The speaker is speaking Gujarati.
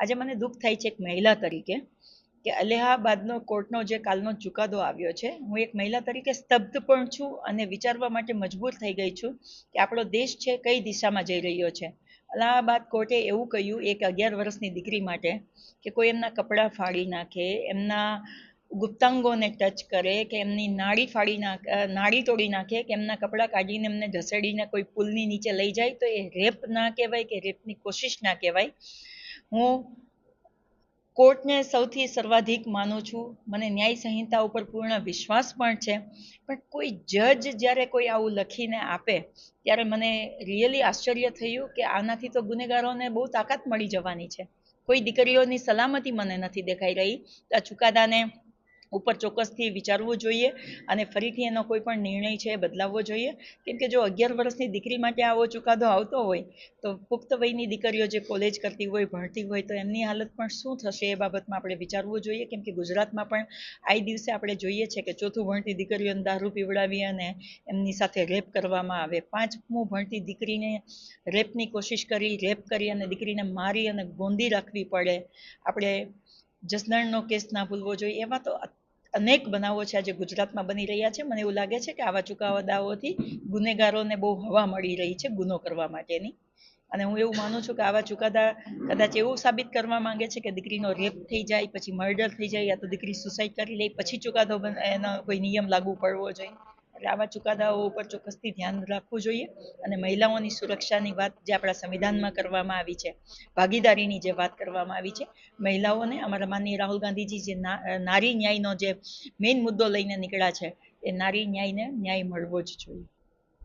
આજે મને દુઃખ થાય છે એક મહિલા તરીકે કે અલ્હાબાદનો કોર્ટનો જે કાલનો ચુકાદો આવ્યો છે, હું એક મહિલા તરીકે સ્તબ્ધ પણ છું અને વિચારવા માટે મજબૂર થઈ ગઈ છું કે આપણો દેશ છે કઈ દિશામાં જઈ રહ્યો છે. અલ્હાબાદ કોર્ટે એવું કહ્યું એક અગિયાર વર્ષની દીકરી માટે કે કોઈ એમના કપડાં ફાડી નાખે, એમના ગુપ્તાંગોને ટચ કરે, કે એમની નાળી ફાડી નાખે નાળી તોડી નાખે, કે એમના કપડાં કાઢીને એમને ઘસેડીને કોઈ પુલની નીચે લઈ જાય તો એ રેપ ના કહેવાય કે રેપની કોશિશ ના કહેવાય. હું કોર્ટને સૌથી સર્વાધિક માનું છું. મને ન્યાય સંહિતા ઉપર પૂર્ણ વિશ્વાસ પણ છે. પણ કોઈ જજ જ્યારે કોઈ આવું લખીને આપે, ત્યારે મને રિયલી આશ્ચર્ય થયું કે આનાથી તો ગુનેગારોને બહુ તાકાત મળી જવાની છે. કોઈ દીકરીઓની સલામતી મને નથી દેખાઈ રહી. આ ચુકાદાને ઉપર ચોક્કસથી વિચારવું જોઈએ અને ફરીથી એનો કોઈ પણ નિર્ણય છે એ બદલાવવો જોઈએ. કેમ કે જો અગિયાર વર્ષની દીકરી માટે આવો ચુકાદો આવતો હોય, તો પુખ્ત વયની દીકરીઓ જે કોલેજ કરતી હોય, ભણતી હોય, તો એમની હાલત પણ શું થશે એ બાબતમાં આપણે વિચારવું જોઈએ. કેમ કે ગુજરાતમાં પણ આ દિવસે આપણે જોઈએ છે કે ચોથું ભણતી દીકરીઓને દારૂ પીવડાવી અને એમની સાથે રેપ કરવામાં આવે. પાંચમું ભણતી દીકરીને રેપની કોશિશ કરી, રેપ કરી અને દીકરીને મારી અને ગોંધી રાખવી પડે. આપણે જસદણનો કેસ ના ભૂલવો જોઈએ. એવા તો અનેક બનાવો છે આજે ગુજરાતમાં બની રહ્યા છે. મને એવું લાગે છે કે આવા ચુકાદાઓથી ગુનેગારોને બહુ હવા મળી રહી છે ગુનો કરવા માટેની. અને હું એવું માનું છું કે આવા ચુકાદા કદાચ એવું સાબિત કરવા માંગે છે કે દીકરીનો રેપ થઈ જાય, પછી મર્ડર થઈ જાય, યા તો દીકરી સુસાઇડ કરી લે, પછી ચુકાદો એનો કોઈ નિયમ લાગુ પડવો જોઈએ. એટલે આવા ચુકાદાઓ ઉપર ચોક્કસથી ધ્યાન રાખવું જોઈએ અને મહિલાઓની સુરક્ષાની વાત જે આપણા સંવિધાનમાં કરવામાં આવી છે, ભાગીદારીની જે વાત કરવામાં આવી છે, મહિલાઓને અમારા માનનીય રાહુલ ગાંધીજી જે નારી ન્યાયનો જે મેઇન મુદ્દો લઈને નીકળ્યા છે, એ નારી ન્યાયને ન્યાય મળવો જ જોઈએ.